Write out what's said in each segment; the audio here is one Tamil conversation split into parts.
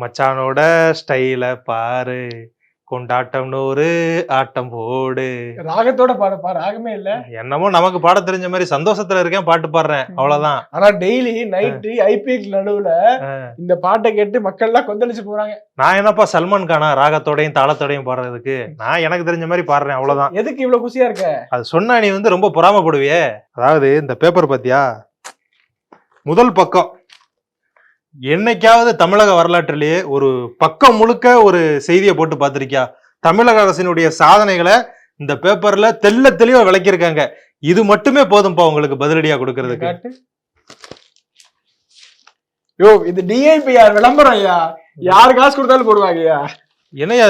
மச்சானோட ஸ்டைல பாரு. கொண்டாட்டம் நூறு ஆட்டம் போடு. ராகத்தோட பாடப்பா ராகமே இல்ல. என்னமோ நமக்கு பாட தெரிஞ்ச மாதிரி சந்தோஷத்துல இருக்கேன் பாட்டு பாடுறேன். அவ்வளவுதான். ஆனா டெய்லி நைட்டு ஐபிஎல் நடுவுல இந்த பாட்டை கேட்டு மக்கள் எல்லாம் கொந்தளிச்சு போறாங்க. நான் என்னப்பா சல்மான் கானா ராகத்தோடையும் தாளத்தோடையும் பாடுறதுக்கு? நான் எனக்கு தெரிஞ்ச மாதிரி பாடுறேன் அவ்வளவுதான். எதுக்கு இவ்வளவு குஷியா இருக்க? அது சொன்னா நீ வந்து ரொம்ப பொறாமப்படுவியே. அதாவது இந்த பேப்பர் பாத்தியா? முதல் பக்கம். என்னைக்காவது தமிழக வரலாற்றிலேயே ஒரு பக்கம் முழுக்க ஒரு செய்தியை போட்டு பார்த்திருக்கியா? தமிழக அரசினுடைய சாதனைகளை இந்த பேப்பர்ல தெள்ள தெளிவா விளக்கியிருக்காங்க. இது மட்டுமே போதும்பா உங்களுக்கு பதிலடியா கொடுக்கறதுக்கு. யோ இது டிஐபிஆர் விளம்பரம் ஐயா. யாரு காசு கொடுத்தாலும் போடுவாங்கய்யா. என்னையா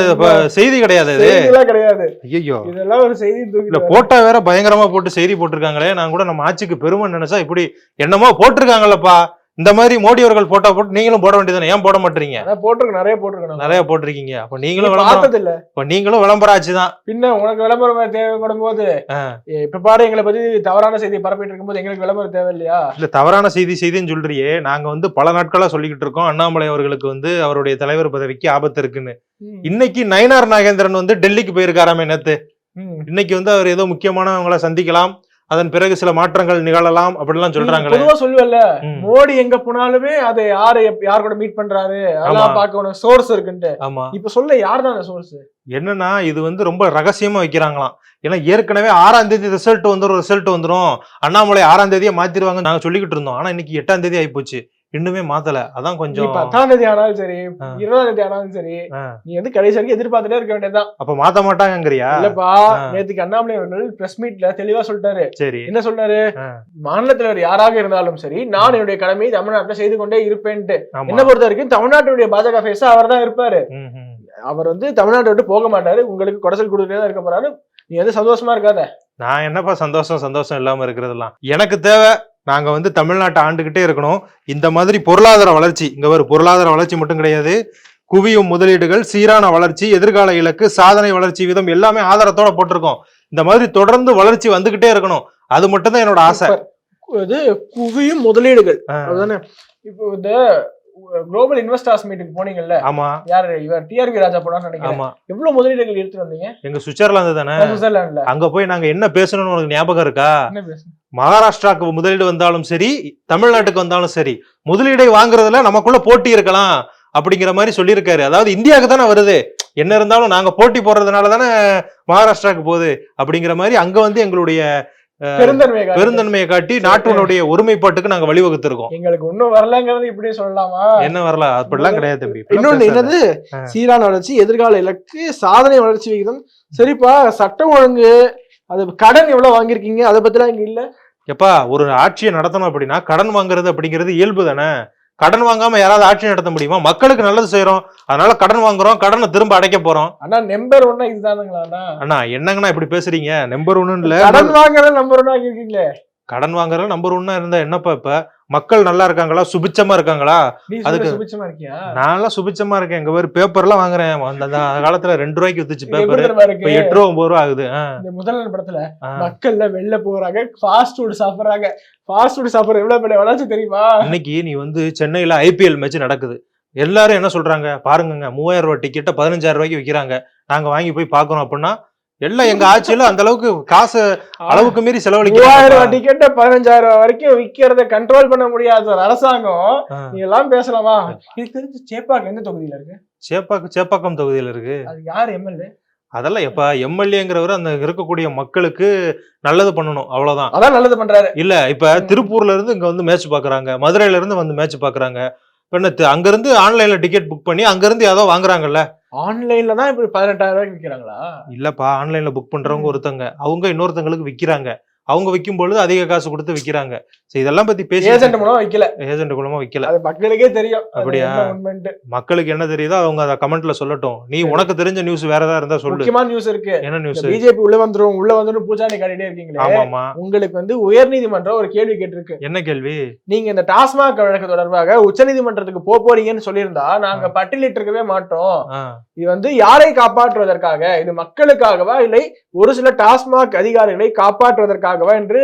செய்தி கிடையாது இது. கிடையாது. ஐயோ இதெல்லாம் ஒரு செய்தி இல்ல போட்டா வேற பயங்கரமா போட்டு செய்தி போட்டிருக்காங்களே. நான் கூட நம்ம ஆட்சிக்கு பெருமை நினைச்சா இப்படி என்னமோ போட்டிருக்காங்கல்லப்பா. இந்த மாதிரி மோடி அவர்கள் போட்டா போட்டு நீங்களும் போட வேண்டியதானே ஏன் போட மாட்டீங்க? போட்டிருக்கு நிறைய போட்டிருக்கணும் நிறைய போட்டிருக்கீங்க. அப்ப நீங்களும் விளம்பரம் இல்ல இப்ப நீங்களும் விளம்பரம் ஆச்சுதான். பின்ன உனக்கு விளம்பரம் தேவைப்படும் போது இப்ப பாரு எங்களை பத்தி தவறான செய்தி பரப்பிட்டு இருக்கும்போது எங்களுக்கு விளம்பரம் தேவை இல்லையா இல்ல தவறான செய்தி செய்தின்னு சொல்றியே. நாங்க வந்து பல நாட்களா சொல்லிக்கிட்டு இருக்கோம். அண்ணாமலை அவர்களுக்கு வந்து அவருடைய தலைவர் பதவிக்கு ஆபத்து இருக்குன்னு. இன்னைக்கு நயனார் நாகேந்திரன் வந்து டெல்லிக்கு போயிருக்காராமே நேத்து. இன்னைக்கு வந்து அவர் ஏதோ முக்கியமானவங்களை சந்திக்கலாம். அதன் பிறகு சில மாற்றங்கள் நிகழலாம் அப்படிலாம் சொல்றாங்களே. பொதுவா சொல்லுவல்ல. மோடி எங்க போனாலுமே அதை யாரு யார் கூட மீட் பண்றாரு அதெல்லாம். பார்க்கணும் சோர்ஸ் இருக்குன்ட்டு. ஆமா. இப்ப சொல்ல யார் தான் சோர்ஸ் என்னன்னா இது வந்து ரொம்ப ரகசியமா வைக்கிறாங்களாம். ஏன்னா ஏற்கனவே ஆறாம் தேதி ரிசல்ட் வந்துரும் ரிசல்ட் வந்துரும். அண்ணாமலை ஆறாம் தேதியே மாத்திருவாங்க நாங்க சொல்லிக்கிட்டு இருந்தோம். ஆனா இன்னைக்கு எட்டாம் தேதி ஆயிப்போச்சு. இன்னுமே மாத்தல. அதான் கொஞ்சம் பத்தாம் தேதி ஆனாலும் சரி. இருபதாம் தேதி ஆனாலும் சரி. நீ வந்து கடைசி வரைக்கும் எதிர்பார்த்துட்டே இருக்க வேண்டியதுதான். அப்ப மாத்த மாட்டாங்கங்கிறியா? இல்லப்பா. நேத்துக்கு அண்ணாமலை அவர்கள் பிரஸ் மீட்ல தெளிவா சொல்லிட்டாரு. சரி. என்ன சொன்னாரு ஆ. மாநில தலைவர் யாராக இருந்தாலும் சரி நான் என்னுடைய கடமையை தமிழ்நாட்டுல செய்து கொண்டே இருப்பேன்ட்டு. என்ன பொறுத்த வரைக்கும் தமிழ்நாட்டுடைய பாஜக ஃபேஸா அவர் தான் இருப்பாரு. அவர் வந்து தமிழ்நாட்டை விட்டு போக மாட்டாரு. உங்களுக்கு குடைசல் கொடுத்துட்டே தான் இருக்க போறாரு. நீ வந்து சந்தோஷமா இருக்காத. நான் என்னப்பா சந்தோஷம் சந்தோஷம் இல்லாம இருக்கிறதெல்லாம்? எனக்கு தேவை நாங்க வந்து தமிழ்நாட்டை ஆண்டுகிட்டே இருக்கணும். இந்த மாதிரி பொருளாதார வளர்ச்சி இங்க ஒரு பொருளாதார வளர்ச்சி மட்டும் கிடையாது. குவியும் முதலீடுகள் சீரான வளர்ச்சி எதிர்கால இலக்கு சாதனை வளர்ச்சி விதம் எல்லாமே ஆதாரத்தோட போட்டிருக்கோம். இந்த மாதிரி தொடர்ந்து வளர்ச்சி வந்துகிட்டே இருக்கணும். அது மட்டும் தான் என்னோட ஆசை. இது குவியும் முதலீடுகள். அதுதானே. இப்போ இந்த குளோபல் இன்வெஸ்டர்ஸ் மீட்டுக்கு போனீங்கல்ல? ஆமா. யாரு? இவர் டிஆர்பி ராஜா போனான்னு நினைக்கிறேன். எவ்வளவு முதலீடுகள் எடுத்துட்டு வந்தீங்க? எங்க சுவிட்சர்லாந்து தானே? சுவிட்சர்லாந்துல. அங்க போய் நாங்க என்ன பேசணும்னு உனக்கு ஞாபகம் இருக்கா? மகாராஷ்டிராவுக்கு முதலீடு வந்தாலும் சரி தமிழ்நாட்டுக்கு வந்தாலும் சரி முதலீடை வாங்குறதுல நமக்குள்ள போட்டி இருக்கலாம் அப்படிங்கிற மாதிரி சொல்லியிருக்காரு. அதாவது இந்தியாவுக்கு தானே வருது. என்ன இருந்தாலும் நாங்க போட்டி போடுறதுனால தானே மகாராஷ்டிராவுக்கு போகுது அப்படிங்கிற மாதிரி அங்க வந்து எங்களுடைய. பெருந்தன்மையை காட்டி நாட்டினுடைய ஒருமைப்பாட்டுக்கு நாங்க வழிவகுத்திருக்கோம். எங்களுக்கு ஒன்னும் வரலங்கிறது இப்படி சொல்லலாமா? என்ன வரல? அப்படிலாம் கிடையாது தம்பி. இன்னொன்னு. என்னது. சீரான வளர்ச்சி எதிர்கால இலக்கு சாதனை வளர்ச்சி விகிதம். சரிப்பா சட்டம் ஒழுங்கு அது கடன் எவ்வளவு வாங்கியிருக்கீங்க? அதை பத்திலாம் இங்க இல்ல. எப்பா ஒரு ஆட்சியை நடத்தணும் அப்படின்னா கடன் வாங்குறது அப்படிங்கிறது இயல்பு தானே? கடன் வாங்காம யாராவது ஆட்சி நடத்த முடியுமா? மக்களுக்கு நல்லது செய்யறோம் அதனால கடன் வாங்குறோம். கடனை திரும்ப அடைக்க போறோம். ஆனா நம்பர் ஒன்னா இதுதானுங்களா அண்ணா? என்னங்கண்ணா இப்படி பேசுறீங்க? நம்பர் ஒன்னு இல்ல. கடன் வாங்குறது நம்பர் ஒன்னா இருக்கீங்களே கடன் வாங்குறது நம்பர் ஒன்னா இருந்தா என்னப்பா இப்ப? மக்கள் நல்லா இருக்காங்களா? சுபிச்சமா இருக்காங்களா? அதுக்கு- சுபிச்சமா இருக்கியா? நான்லாம் சுபிச்சமா இருக்கேன். எங்க பேர் பேப்பர்லாம் வாங்குறேன். அந்த காலத்துல ரெண்டு ரூபாய்க்கு வித்துச்சு பேப்பர். இப்ப எட்டு ரூபா ஒன்பது ரூபா ஆகுது. இந்த முதல்வர் படத்துல. மக்கள்ல வெளில போறாங்க. ஃபாஸ்ட் ஃபுட் சாப்பிடுறாங்க. ஃபாஸ்ட் ஃபுட் சாப்பிடுற எவ்வளவு பெரிய வளர்ச்சி தெரியுமா? இன்னைக்கு நீ வந்து சென்னையில ஐபிஎல் மேட்ச் நடக்குது. எல்லாரும் என்ன சொல்றாங்க? பாருங்கங்க. மூவாயிரம் ரூபாய் டிக்கெட்டை பதினஞ்சாயிரம் ரூபாய்க்கு விக்கிறாங்க. நாங்க வாங்கி போய் பாக்குறோம் அப்படின்னா எல்லாம் எங்க ஆட்சியில அந்த அளவுக்கு காசு அளவுக்கு மீறி மூவாயிரம் செலவழிக்கிறாங்க ரூபாய் டிக்கெட்டை பதினஞ்சாயிரம் ரூபாய் வரைக்கும் விக்கிறத கண்ட்ரோல் பண்ண முடியாத ஒரு அரசாங்கம். நீ எல்லாம் பேசலாமா? எனக்கு தெரிஞ்சு சேப்பாக்கு எந்த தொகுதியில இருக்கு? சேப்பாக்கு சேப்பாக்கம் தொகுதியில இருக்கு. அது யார் எம்எல்ஏ? அதெல்லாம் எப்ப எம்எல்ஏங்கிறவர் அந்த இருக்கக்கூடிய மக்களுக்கு நல்லது பண்ணணும் அவ்வளவுதான். அதான் நல்லது பண்றாரு. இல்ல இப்ப திருப்பூர்ல இருந்து இங்க வந்து மேட்ச் பாக்குறாங்க மதுரையில இருந்து வந்து மேட்ச் பாக்குறாங்க. அங்க இருந்து ஆன்லைன்ல டிக்கெட் புக் பண்ணி அங்க இருந்து ஏதோ வாங்குறாங்கல்ல. ஆன்லைன்ல தான் இப்படி பதினெட்டாயிரம் ரூபாய்க்கு விக்கிறாங்களா? இல்லப்பா ஆன்லைன்ல புக் பண்றவங்க ம். ஒருத்தங்க. அவங்க இன்னொருத்தங்களுக்கு விக்கிறாங்க. அவங்க விற்கும் பொழுது அதிக காசு கொடுத்து விக்கிறாங்க. சரி இதெல்லாம் பத்தி பேசி ஏஜென்ட் மூலமா வைக்கல. ஏஜென்ட் மூலமா விக்கல. அது மக்களுக்கே தெரியும். அப்படியா? மக்களுக்கு என்ன தெரியுதோ அவங்க அதை கமெண்ட்ல சொல்லட்டும். நீ உனக்கு தெரிஞ்ச நியூஸ் வேற ஏதாவது இருந்தா சொல்லு. முக்கியமான நியூஸ் இருக்கு. என்ன நியூஸ் பிஜேபி உள்ள வந்துரும் உள்ள வந்துரும் பூஜாரி காட்டிட்டே இருக்கீங்களே. ஆமாமா. உங்களுக்கு வந்து உயர்நீதிமன்றம் ஒரு கேள்வி கேட்டிருக்கு. என்ன கேள்வி? நீங்க இந்த டாஸ்மாக் வழக்கு தொடர்பாக உச்சநீதிமன்றத்துக்கு போக போறீங்கன்னு சொல்லியிருந்தா நாங்க பட்டியலிட்டு இருக்கவே மாட்டோம். இது வந்து யாரை காப்பாற்றுவதற்காக? இது மக்களுக்காகவா? இல்லை ஒரு சில டாஸ்மாக் அதிகாரிகளை காப்பாற்றுவதற்காக செய்வதற்காகவா என்று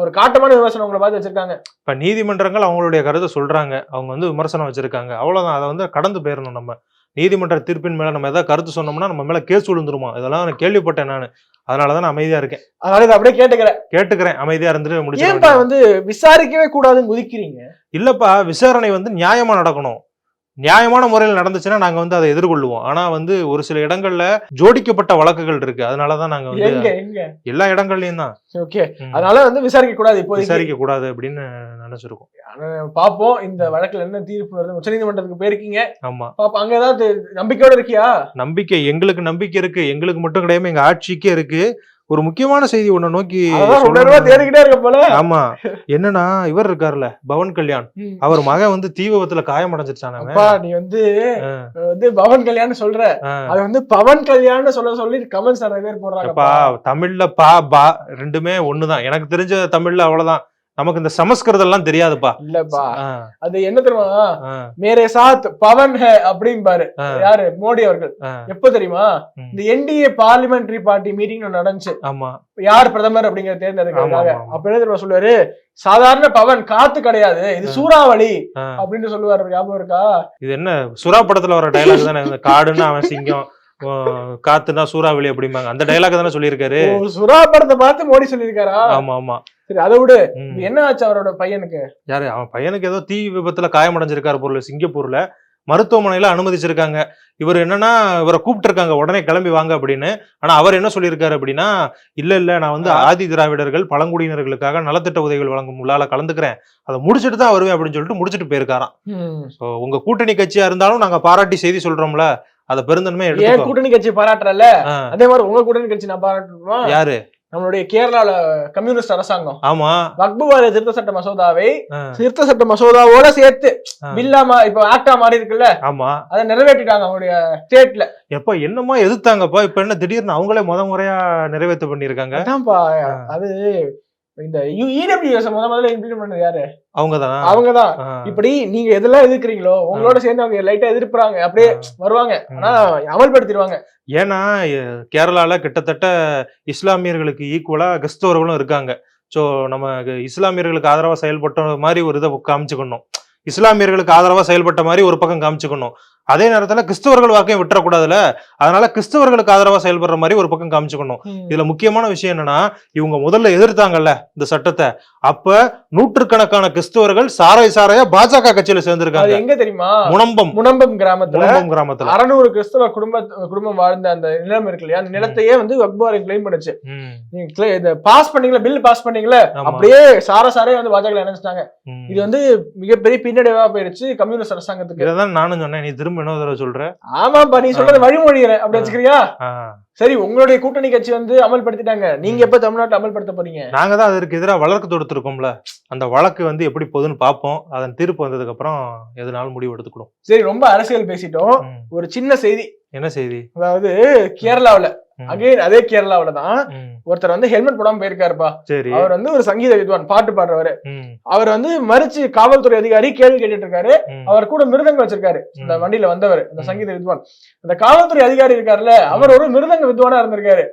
ஒரு காட்டமான விமர்சனம் உங்களை பார்த்து வச்சிருக்காங்க. இப்ப நீதிமன்றங்கள் அவங்களுடைய கருத்தை சொல்றாங்க. அவங்க வந்து விமர்சனம் வச்சிருக்காங்க. அவ்வளவுதான். அதை வந்து கடந்து போயிடணும் நம்ம. நீதிமன்ற தீர்ப்பின் மேல நம்ம ஏதாவது கருத்து சொன்னோம்னா நம்ம மேல கேஸ் விழுந்துருமா? இதெல்லாம் நான் கேள்விப்பட்டேன் நான். அதனாலதான் நான் அமைதியா இருக்கேன். அதனால இதை அப்படியே கேட்டுக்கிறேன். கேட்டுக்கிறேன். அமைதியா இருந்துட்டு முடிச்சு வந்து விசாரிக்கவே கூடாதுன்னு குதிக்கிறீங்க? இல்லப்பா விசாரணை வந்து நியாயமா நடக்கணும். நியாயமான முறையில் நடந்துச்சுன்னா நாங்க வந்து அதை எதிர்கொள்ளுவோம். ஆனா வந்து ஒரு சில இடங்கள்ல ஜோடிக்கப்பட்ட வழக்குகள் இருக்கு. அதனாலதான் நாங்க வந்து எல்லா இடங்கள்லயும் தான். ஓகே. அதனால வந்து விசாரிக்க கூடாது இப்போதைக்கு விசாரிக்க கூடாது அப்படின்னு நினைச்சிருக்கோம். பாப்போம் இந்த வழக்குல என்ன தீர்ப்பு வருது? உச்சநீதிமன்றத்துக்கு போயிருக்கீங்க. ஆமா. பாப்போம் அங்க ஏதாவது நம்பிக்கையோட இருக்கியா? நம்பிக்கை எங்களுக்கு நம்பிக்கை இருக்கு. எங்களுக்கு மட்டும் கிடையாது எங்க ஆட்சிக்கே இருக்கு. ஒரு முக்கியமான செய்தி ஒண்ணு நோக்கி. தேடிக்கிட்டே இருக்க போல ஆமா என்னன்னா இவர் இருக்காருல்ல பவன் கல்யாண். அவர் மகன் வந்து தீ விபத்துல காயம் அடைஞ்சிருச்சான் அவன். அப்பா நீ வந்து வந்து பவன் கல்யாண் சொல்ற. அது வந்து பவன் கல்யாண் சொல்ல சொல்லி கமெண்ட்ஸ் நிறைய பேர் அப்பா போடுறாங்க தமிழ்ல பா பா ரெண்டுமே ஒண்ணுதான் எனக்கு தெரிஞ்ச தமிழ்ல அவ்வளவுதான் நமக்கு இந்த சமஸ்கிருதம் எல்லாம் தெரியாதுப்பா. இல்லப்பா. அது என்ன தெரியுமா? மேரே சாத் பவன் ஹே அப்படிம்பாரு. ஆ, யாரு? மோடி அவர்கள். எப்ப தெரியுமா. இந்த என்டிஏ பார்லிமெண்டரி பார்ட்டி மீட்டிங் நடந்துச்சு. ஆமா. யார் பிரதமர் அப்படிங்கிற ஆமா. அப்ப என்ன தெரியுமா சொல்லுவாரு? சாதாரண பவன் காத்து கிடையாது. இது. சூறாவளி. அப்படின்னு சொல்லுவாரு. ஞாபகம் இருக்கா? இது என்ன? சுறா படத்துல வர டைலாக் தானே? காடுன்னா அவன் சிங்கம். காத்துனா சூறாவளி அப்படிம்பாங்க. அந்த டைலாக் தானே சொல்லியிருக்காரு. சுறா படத்தை பார்த்து மோடி சொல்லியிருக்காரா? ஆமா ஆமா. சரி அதை விடு. என்ன ஆச்சு அவரோட பையனுக்கு? யாரு? அவன் பையனுக்கு ஏதோ தீ விபத்துல காயமடைஞ்சிருக்காரு பொருள் சிங்கப்பூர்ல. மருத்துவமனையில அனுமதிச்சிருக்காங்க. இவர் என்னன்னா இவரை கூப்பிட்டு உடனே கிளம்பி வாங்க அப்படின்னு. ஆனா அவர் என்ன சொல்லியிருக்காரு அப்படின்னா இல்ல இல்ல நான் வந்து ஆதி திராவிடர்கள் பழங்குடியினர்களுக்காக நலத்திட்ட உதவிகள் வழங்கும் விழால கலந்துக்கிறேன். அதை முடிச்சிட்டு தான் வருவேன் அப்படின்னு சொல்லிட்டு முடிச்சிட்டு போயிருக்காராம். உங்க கூட்டணி கட்சியா இருந்தாலும் நாங்க பாராட்டி செய்தி சொல்றோம்ல. அதை பெருந்தன்மை ஏன் கூட்டணி கட்சி பாராட்டுறல அதே மாதிரி உங்க கூட்டணி கட்சி நான் பாராட்டுமா யாரு? நம்மளுடைய கேரளால கம்யூனிஸ்ட் அரசாங்கம். ஆமா. வக்பு வாரிய திருத்த சட்ட மசோதாவை திருத்த சட்ட மசோதாவோட சேர்த்து ஆ. பில்லா மா- இப்ப ஆக்டா மாறி இருக்குல்ல ஆமா. அதை நிறைவேற்றிட்டாங்க அவங்களுடைய ஸ்டேட்ல எப்ப என்னமா எதிர்த்தாங்கப்பா? இப்ப என்ன திடீர்னு அவங்களே முத முறையா நிறைவேற்ற பண்ணிருக்காங்க அதான்ப்பா அது இந்த இடபிள்யூஎஸ் முத முதல்ல இம்ப்ளிமெண்ட் பண்ணது யாரு? அவங்கதான். அவங்கதான். ஆ, இப்படி நீங்க எதெல்லாம் எதிர்க்கிறீங்களோ உங்களோட சேர்ந்து அவங்க லைட்டா எதிர்ப்புறாங்க அப்படியே வருவாங்க. ஆனா அமல்படுத்திடுவாங்க. ஏன்னா கேரளால கிட்டத்தட்ட இஸ்லாமியர்களுக்கு ஈக்குவலா கிறிஸ்தவர்களும் இருக்காங்க. ஸோ நம்ம இஸ்லாமியர்களுக்கு ஆதரவா செயல்பட்ட மாதிரி ஒரு இதை காமிச்சுக்கணும். இஸ்லாமியர்களுக்கு ஆதரவா செயல்பட்ட மாதிரி ஒரு பக்கம் காமிச்சுக்கணும். அதே நேரத்துல கிறிஸ்தவர்கள் வாக்கையும் விட்டுறக்கூடாதுல அதனால கிறிஸ்தவர்களுக்கு ஆதரவா செயல்படுற மாதிரி ஒரு பக்கம் காமிச்சுக்கணும். இதுல முக்கியமான விஷயம் என்னன்னா இவங்க முதல்ல எதிர்த்தாங்கல்ல இந்த சட்டத்தை. அப்ப நூற்றுக்கணக்கான கிறிஸ்தவர்கள் சாராய் சாராயா பாஜக கட்சியில சேர்ந்திருக்காங்க. எங்க தெரியுமா? முனம்பம். முனம்பம் கிராமத்துல முனம்பம் கிராமத்துல. அறநூறு கிறிஸ்தவ குடும்ப குடும்பம் வாழ்ந்த அந்த நிலம் இருக்கு இல்லையா? அந்த நிலத்தையே வந்து வக்பாரி கிளைம் பண்ணுச்சு. நீங்க பாஸ் பண்ணீங்களா? பில் பாஸ் பண்ணீங்களா. அப்படியே சார சாரே வந்து பாஜக நினைச்சிட்டாங்க. இது வந்து மிகப்பெரிய பின்னடைவா போயிடுச்சு கம்யூனிஸ்ட் அரசாங்கத்துக்கு. இதைதான் நானும் சொன்னேன். நீ திரும்ப இன்னொரு தடவை சொல்ற ஆமாப்பா நீ சொல்றது வழிமொழிகிறேன் அப்படி வச்சுக்கிறியா. சரி உங்களுடைய கூட்டணி கட்சி வந்து அமல்படுத்திட்டாங்க. நீங்க எப்ப தமிழ்நாட்டுல அமல்படுத்த போறீங்க? நாங்க தான் அதற்கு எதிராக வழக்கு தொடுத்திருக்கோம்ல. அந்த வழக்கு வந்து எப்படி போகுதுன்னு பார்ப்போம் அதன் தீர்ப்பு வந்ததுக்கு அப்புறம் எதுனாலும் முடிவு எடுத்துக்கிடும் சரி ரொம்ப அரசியல் பேசிட்டோம். ஒரு சின்ன செய்தி. என்ன செய்தி? அதாவது கேரளாவுல. அகைன் அதே கேரளாவுல தான். ஒருத்தர் வந்து ஹெல்மெட் போடாம போயிருக்காருப்பா. சரி. அவர் வந்து ஒரு சங்கீத வித்வான் பாட்டு பாடுறவரு. அவர் வந்து மறிச்சு காவல்துறை அதிகாரி கேள்வி கேட்டுட்டு இருக்காரு. அவர் கூட மிருதங்க வச்சிருக்காரு. இந்த. வண்டியில வந்தவர் இந்த. சங்கீத வித்வான். அந்த காவல்துறை அதிகாரி இருக்காருல்ல அவர் ஒரு மிருதங்க வித்வானா இருந்திருக்காரு.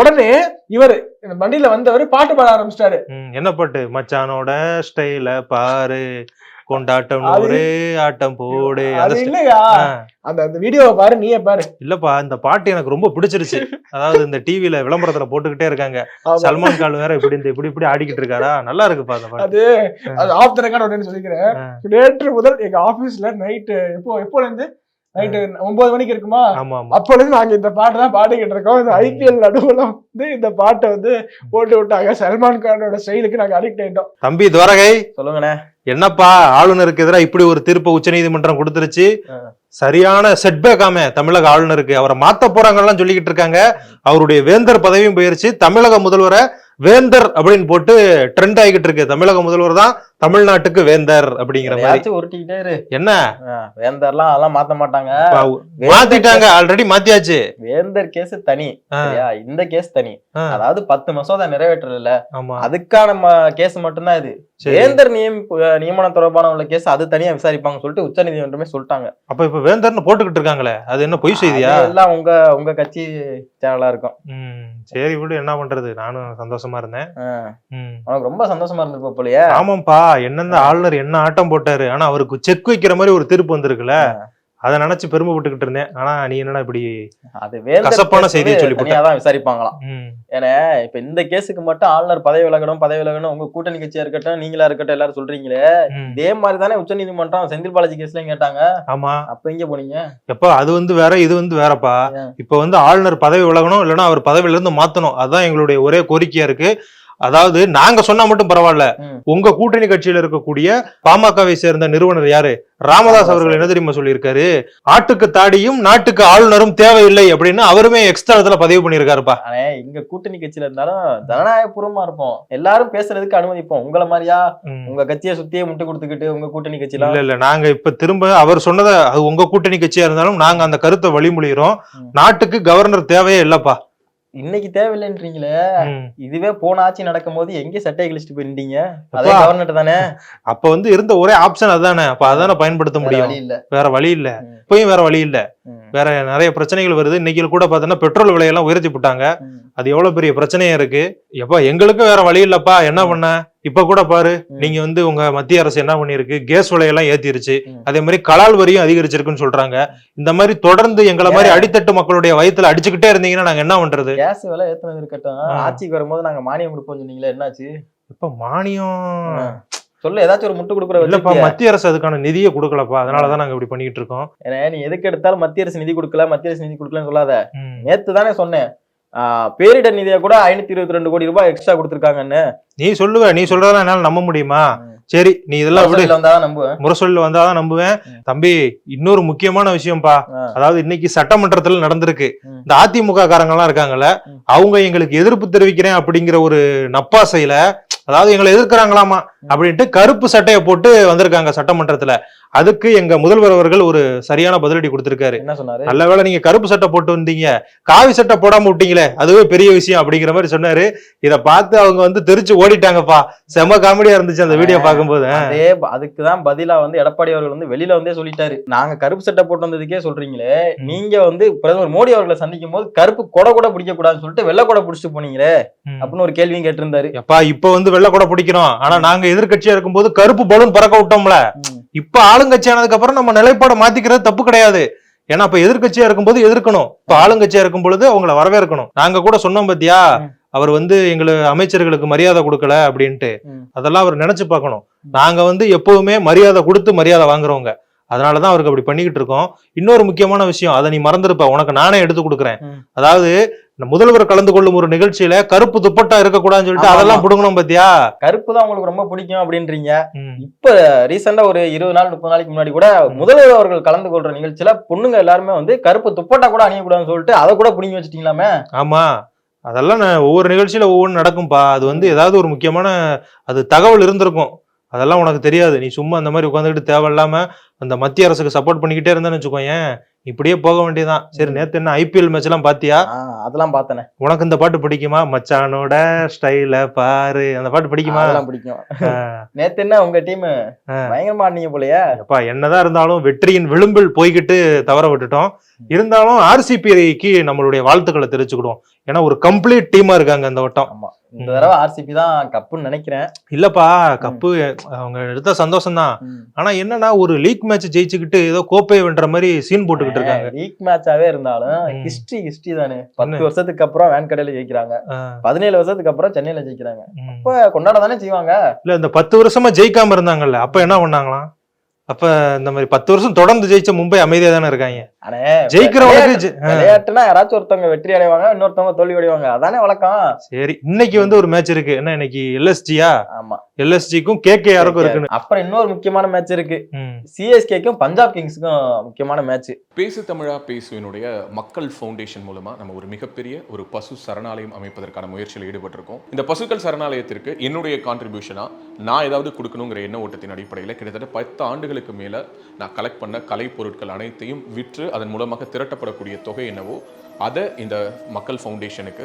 உடனே இவர் இந்த வண்டியில வந்தவர் பாட்டு பாட ஆரம்பிச்சிட்டாரு. என்ன பாட்டு? மச்சானோட ஸ்டைல பாரு. கொண்டாட்டம் நூறு ஆட்டம் போடு. அது இல்லையா. அந்த அந்த வீடியோவை பாரு நீயே பாரு. இல்லப்பா இந்த பாட்டு எனக்கு ரொம்ப பிடிச்சிருச்சு. அதாவது இந்த டிவில விளம்பரத்துல போட்டுக்கிட்டே இருக்காங்க. சல்மான் கான் வேற இப்படி இந்த இப்படி இப்படி ஆடிக்கிட்டு இருக்காரா? நல்லா இருக்குப்பா அந்த பாட்டு. அது ஆஃப் த ரெக்கார்ட் அப்படின்னு சொல்லிக்கிறேன். நேற்று முதல் எங்க ஆபீஸ்ல நைட்டு எப்போ எப்போல இருந்து? நைட்டு ஒன்பது மணிக்கு இருக்குமா? இருந்து நாங்க இந்த பாட்டு தான் பாடிக்கிட்டு இருக்கோம். இந்த ஐபிஎல் நடுவுல வந்து இந்த பாட்டை வந்து போட்டு விட்டாங்க. சல்மான் கானோட ஸ்டைலுக்கு நாங்க அடிக்ட் ஆயிட்டோம். தம்பி துவரகை சொல்லுங்கண்ணே. என்னப்பா ஆளுநருக்கு எதிராக இப்படி ஒரு தீர்ப்பை உச்சநீதிமன்றம் கொடுத்துருச்சு. சரியான செட்பேக் ஆமே தமிழக ஆளுநருக்கு. அவரை மாத்த போறாங்கலாம் சொல்லிக்கிட்டு இருக்காங்க. அவருடைய வேந்தர் பதவியும் போயிருச்சு. தமிழக முதல்வரை வேந்தர் அப்படின்னு போட்டு ட்ரெண்ட் ஆகிக்கிட்டு இருக்கு. தமிழக முதல்வர் தான் தமிழ்நாட்டுக்கு வேந்தர் அப்படிங்கிற மாதிரி. உருட்டிக்கிட்டே என்ன? வேந்தர்லாம் அதெல்லாம் மாத்த மாட்டாங்க. மாத்திட்டாங்க ஆல்ரெடி மாத்தியாச்சு. வேந்தர் கேஸ் தனி இந்த கேஸ் தனி. அதாவது பத்து மசோதா நிறைவேற்றல ஆமா. அதுக்கான கேஸ் மட்டும்தான் இது. வேந்தர் நியம் நியமனம் தொடர்பான உள்ள கேஸ் அது தனியா விசாரிப்பாங்க சொல்லிட்டு உச்ச நீதிமன்றமே சொல்லிட்டாங்க. அப்ப இப்ப வேந்தர்னு போட்டுக்கிட்டு இருக்காங்களே அது என்ன பொய் செய்தியா? எல்லாம் உங்க உங்க கட்சி சேனலா இருக்கும். சரி விடு என்ன பண்றது? நானும் சந்தோஷமா இருந்தேன். உனக்கு ரொம்ப சந்தோஷமா இருந்திருப்ப போலயே. ஆமாப்பா என்னந்த ஆளுநர் என்ன ஆட்டம் போட்டாரு? ஆனா அவருக்கு செக் வைக்கிற மாதிரி ஒரு தீர்ப்பு வந்திருக்குல்ல. அதை நினைச்சு பெருமைப்பட்டுக்கிட்டு இருந்தேன். ஆனா நீ என்னடா இப்படி அது கசப்பான செய்தியை. தனியா தான் விசாரிப்பாங்களாம். ஏன்னா இப்ப இந்த கேஸுக்கு மட்டும் ஆளுநர் பதவி விலகணும் பதவி விலகணும் உங்க கூட்டணி கட்சியா இருக்கட்டும் நீங்களா இருக்கட்டும் எல்லாரும் சொல்றீங்களே. இதே மாதிரி தானே உச்ச நீதிமன்றம் செந்தில் பாலாஜி கேஸ்லயும் கேட்டாங்க. ஆமா. அப்ப எங்க போனீங்க? எப்பா அது வந்து வேற இது வந்து வேறப்பா? இப்ப வந்து ஆளுநர் பதவி விலகணும் இல்லைன்னா அவர் பதவியில இருந்து மாத்தணும். அதுதான் எங்களுடைய ஒரே கோரிக்கையா இருக்கு. அதாவது நாங்க சொன்னா மட்டும் பரவாயில்ல. உங்க கூட்டணி கட்சியில இருக்கக்கூடிய பாமகவை சேர்ந்த நிறுவனர் யாரு? ராமதாஸ் அவர்கள் என்ன தெரியுமா சொல்லியிருக்காரு? ஆட்டுக்கு தாடியும் நாட்டுக்கு ஆளுநரும் தேவையில்லை அப்படின்னு அவருமே எக்ஸ்ட்ரா பதிவு பண்ணியிருக்காருப்பா. ஆனா இங்க கூட்டணி கட்சியில இருந்தாலும் ஜனநாயகபூர்வமா இருப்போம். எல்லாரும் பேசுறதுக்கு அனுமதிப்போம். உங்களை மாதிரியா. உங்க கட்சியை சுத்தியே முட்டு கொடுத்துக்கிட்டு உங்க கூட்டணி கட்சியில இல்ல இல்ல. நாங்க இப்ப திரும்ப அவர் சொன்னதை அது உங்க கூட்டணி கட்சியா இருந்தாலும் நாங்க அந்த கருத்தை வழிமொழிகிறோம். நாட்டுக்கு கவர்னர் தேவையே இல்லப்பா. இன்னைக்கு தேவையில்லைன்றீங்களே. இதுவே போன ஆட்சி நடக்கும் போது எங்க சட்டையை கழிச்சிட்டு போயிருந்தீங்க அதே. கவர்னர் தானே அப்ப வந்து இருந்த ஒரே ஆப்ஷன் அதானே அப்ப அதானே பயன்படுத்த முடியும் வழி இல்ல வேற வழி இல்ல. இப்பயும் வேற வழி இல்ல. வேற நிறைய பிரச்சனைகள் வருது. இன்னைக்கு கூட பார்த்தோன்னா பெட்ரோல் விலையெல்லாம் உயர்த்தி போட்டாங்க. அது எவ்வளவு பெரிய பிரச்சனையா இருக்கு? எப்பா எங்களுக்கும் வேற வழி இல்லப்பா. என்ன பண்ண? இப்ப கூட பாரு. நீங்க வந்து உங்க மத்திய அரசு என்ன பண்ணிருக்கு கேஸ் விலையெல்லாம் ஏத்திருச்சு. அதே மாதிரி கலால் வரியும் அதிகரிச்சிருக்குன்னு சொல்றாங்க. இந்த மாதிரி தொடர்ந்து எங்களை மாதிரி அடித்தட்டு மக்களுடைய வயித்துல அடிச்சுக்கிட்டே இருந்தீங்கன்னா நாங்க என்ன பண்றது? கேஸ் விலை ஏத்துனது இருக்கட்டும். ஆட்சிக்கு வரும்போது நாங்க மானியம் கொடுப்போம் சொன்னீங்களே என்னாச்சு? இப்ப மானியம்? சொல்லு ஏதாச்சும் ஒரு முட்டு கொடுக்குற இல்லப்பா? மத்திய அரசு அதுக்கான நிதியை கொடுக்கலப்பா. அதனாலதான் நாங்க இப்படி பண்ணிட்டு இருக்கோம். ஏன்னா நீ எதுக்கு எடுத்தாலும் மத்திய அரசு நிதி கொடுக்கல மத்திய அரசு நிதி கொடுக்கலன்னு சொல்லாத. நேத்து தானே சொன்னேன். பேரிடர் நிதியை கூட ஐநூத்தி இருபத்தி ரெண்டு கோடி ரூபாய் எக்ஸ்ட்ரா கொடுத்துருக்காங்கன்னு. நீ சொல்லுவ நீ சொல்றதெல்லாம் என்னால நம்ப முடியுமா? சரி நீ இதெல்லாம் விடு. வந்தாதான் நம்புவேன். முரசொலியில் வந்தாதான் நம்புவேன். தம்பி இன்னொரு முக்கியமான விஷயம்ப்பா. அதாவது இன்னைக்கு சட்டமன்றத்துல நடந்திருக்கு. இந்த அதிமுக காரங்க எல்லாம் இருக்காங்கல்ல. அவங்க எங்களுக்கு எதிர்ப்பு தெரிவிக்கிறேன் அப்படிங்கிற ஒரு நப்பாசையில அதாவது எங்களை எதிர்க்கிறாங்களாமா? அப்படின்ட்டு கருப்பு சட்டையை போட்டு வந்திருக்காங்க சட்டமன்றத்துல. அதுக்கு எங்க முதல்வர் அவர்கள் ஒரு சரியான பதிலடி கொடுத்திருக்காரு. என்ன சொன்னாரு? நல்ல வேளை நீங்க கருப்பு சட்டை போட்டு வந்தீங்க. காவி சட்டை போடாம விட்டீங்களே அதுவே பெரிய விஷயம் அப்படிங்கிற மாதிரி சொன்னாரு. இத பார்த்து அவங்க வந்து தெரிச்சு ஓடிட்டாங்கப்பா. செம காமெடியா இருந்துச்சு அந்த வீடியோ பார்க்கும்போது. அதே அதுக்குதான் பதிலா வந்து எடப்பாடி அவர்கள் வந்து வெளியில வந்தே சொல்லிட்டாரு. நாங்க கருப்பு சட்டை போட்டு வந்ததுக்கே சொல்றீங்களே. நீங்க வந்து பிரதமர் மோடி அவர்களை சந்திக்கும் போது கருப்பு கொடை கூட பிடிக்க கூடாதுன்னு சொல்லிட்டு வெள்ளை கொடை பிடிச்சிட்டு போனீங்களே. அப்படின்னு ஒரு கேள்வியும் கேட்டிருந்தாரு. எப்பா இப்ப வந்து வெள்ளை கூட பிடிக்கிறோம் ஆனா நாங்க எதிர்க்கட்சியா இருக்கும்போது கருப்பு பலூன் பறக்க விட்டோம்ல. இப்ப ஆளுங்கட்சி ஆனதுக்கு அப்புறம் நம்ம நிலைப்பாடை மாத்திக்கிறது தப்பு கிடையாது. ஏன்னா இப்ப எதிர்க்கட்சியா இருக்கும்போது எதிர்க்கணும். இப்ப ஆளுங்கட்சியா இருக்கும் பொழுது அவங்கள வரவேற்கணும். நாங்க கூட சொன்னோம் பாத்தியா. அவர் வந்து எங்களை அமைச்சர்களுக்கு மரியாதை கொடுக்கல அப்படின்ட்டு. அதெல்லாம் அவர் நினைச்சு பார்க்கணும். நாங்க வந்து எப்பவுமே மரியாதை கொடுத்து மரியாதை வாங்குறவங்க. அதனாலதான் அவருக்கு அப்படி பண்ணிக்கிட்டு இருக்கோம். இன்னொரு முக்கியமான விஷயம் அதை நீ மறந்துருப்ப. உனக்கு நானே எடுத்து கொடுக்குறேன். அதாவது முதல்வர் கலந்து கொள்ளும் ஒரு நிகழ்ச்சியில கருப்பு துப்பட்டா இருக்கக்கூடாதுன்னு சொல்லிட்டு அதெல்லாம். புடுங்கணும் பாத்தியா? கருப்பு தான் உங்களுக்கு ரொம்ப பிடிக்கும் அப்படின்றீங்க. இப்ப ரீசெண்டா ஒரு இருபது நாள் முப்பது நாளைக்கு முன்னாடி கூட முதல்வர் அவர்கள் கலந்து கொள்ற நிகழ்ச்சியில பொண்ணுங்க எல்லாருமே வந்து கருப்பு துப்பட்டா கூட அணியக்கூடாதுன்னு சொல்லிட்டு அதை கூட புடிங்கி வச்சுட்டீங்களாமே? ஆமா. அதெல்லாம் நான் ஒவ்வொரு நிகழ்ச்சியில ஒவ்வொன்று நடக்கும்பா. அது வந்து ஏதாவது ஒரு முக்கியமான அது தகவல் இருந்திருக்கும். அதெல்லாம் உனக்கு தெரியாது. நீ சும்மா அந்த மாதிரி உட்காந்துக்கிட்டு தேவையில்லாம அந்த மத்திய அரசுக்கு சப்போர்ட் பண்ணிக்கிட்டே இருந்தேன்னு வச்சுக்கோயேன். இப்படியே போக வேண்டியதான் சரி நேத்து என்ன ஐபிஎல் மேட்ச் எல்லாம் பாத்தியா? அதெல்லாம் பார்த்தனே. உனக்கு இந்த பாட்டு பிடிக்குமா? மச்சானோட ஸ்டைல பாரு. அந்த பாட்டு பிடிக்குமா? அதெல்லாம் பிடிக்கும். நேத்து என்ன உங்க டீம். பயங்கரமா ஆடுனீங்க போலயே. அப்பா என்னதான் இருந்தாலும் வெற்றியின் விளிம்பில் போய்கிட்டு தவற விட்டுட்டோம். இருந்தாலும் ஆர்சிபிக்கு நம்மளுடைய வாழ்த்துக்களை தெரிவிச்சுக்கிடுவோம். ஏன்னா ஒரு கம்ப்ளீட் டீமா இருக்காங்க இந்த வட்டம். இந்த தடவை ஆர்சிபி தான் கப்புன்னு நினைக்கிறேன். இல்லப்பா கப்பு அவங்க எடுத்த சந்தோஷம் தான். ஆனா என்னன்னா ஒரு லீக் மேட்ச் ஜெயிச்சுக்கிட்டு ஏதோ கோப்பையை வென்ற மாதிரி சீன் போட்டுக்கிட்டு இருக்காங்க. லீக் மேட்சாவே இருந்தாலும். ஹிஸ்டரி ஹிஸ்டரி தானே. பத்து? வருஷத்துக்கு அப்புறம் வேன்கடையில ஜெயிக்கிறாங்க. ஆ, பதினேழு வருஷத்துக்கு அப்புறம் சென்னையில ஜெயிக்கிறாங்க. ம். இப்ப கொண்டாட தானே செய்வாங்க? இல்ல இந்த பத்து வருஷமா ஜெயிக்காம இருந்தாங்கல்ல அப்ப என்ன பண்ணாங்களாம்? அப்ப இந்த மாதிரி பத்து வருஷம் தொடர்ந்து ஜெயிச்ச மும்பை அமைதியா தானே இருக்காங்க? விளையாட்டுனா யாராச்சும் ஒருத்தவங்க வெற்றி அடைவாங்க இன்னொருத்தவங்க தோல்வி அடைவாங்க. அதானே வழக்கம்? சரி இன்னைக்கு வந்து ஒரு மேட்ச் இருக்கு. என்ன இன்னைக்கு? எல்எஸ்டியா ஆமா. எல்எஸ்டிக்கும் கேகேஆருக்கும் இருக்குன்னு. அப்புறம் இன்னொரு முக்கியமான மேட்ச் இருக்கு. சிஎஸ்கேக்கும் பஞ்சாப் கிங்ஸுக்கும் முக்கியமான மேட்ச் பேசு தமிழா பேசுவினுடைய மக்கள் ஃபவுண்டேஷன் மூலமா நம்ம ஒரு மிகப்பெரிய ஒரு பசு சரணாலயம் அமைப்பதற்கான முயற்சியில் ஈடுபட்டிருக்கோம். இந்த பசுக்கள் சரணாலயத்திற்கு என்னுடைய கான்ட்ரிபியூஷனா நான் ஏதாவது கொடுக்கணுங்கிற எண்ண ஓட்டத்தின் அடிப்படையில் கிட்டத்தட்ட பத்து ஆண்டுகளுக்கு மேல நான் கலெக்ட் பண்ண கலை பொருட்கள் அனைத்தையும் விற்று அதன் மூலமாக திரட்டப்படக்கூடிய தொகை என்னவோ அதை இந்த மக்கள் ஃபவுண்டேஷனுக்கு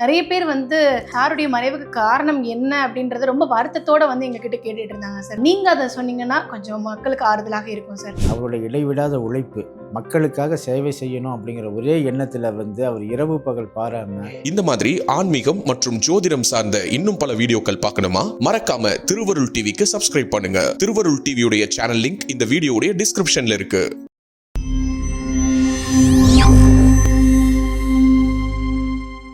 நிறைய பேர் வந்து சாருடைய மறைவுக்கு காரணம் என்ன அப்படின்றத ரொம்ப வருத்தத்தோட வந்து எங்ககிட்ட கேட்டுட்டு இருந்தாங்க சார். நீங்க அதை சொன்னீங்கன்னா கொஞ்சம் மக்களுக்கு ஆறுதலாக இருக்கும் சார். அவருடைய இடைவிடாத உழைப்பு மக்களுக்காக சேவை செய்யணும் அப்படிங்கிற ஒரே எண்ணத்தில் வந்து அவர் இரவு பகல் பாராம இந்த மாதிரி ஆன்மீகம் மற்றும் ஜோதிடம் சார்ந்த இன்னும் பல வீடியோக்கள் பார்க்கணுமா? மறக்காம திருவருள் டிவிக்கு சப்ஸ்கிரைப் பண்ணுங்க. திருவருள் டிவியுடைய சேனல் லிங்க் இந்த வீடியோடைய டிஸ்கிரிப்ஷன்ல இருக்கு.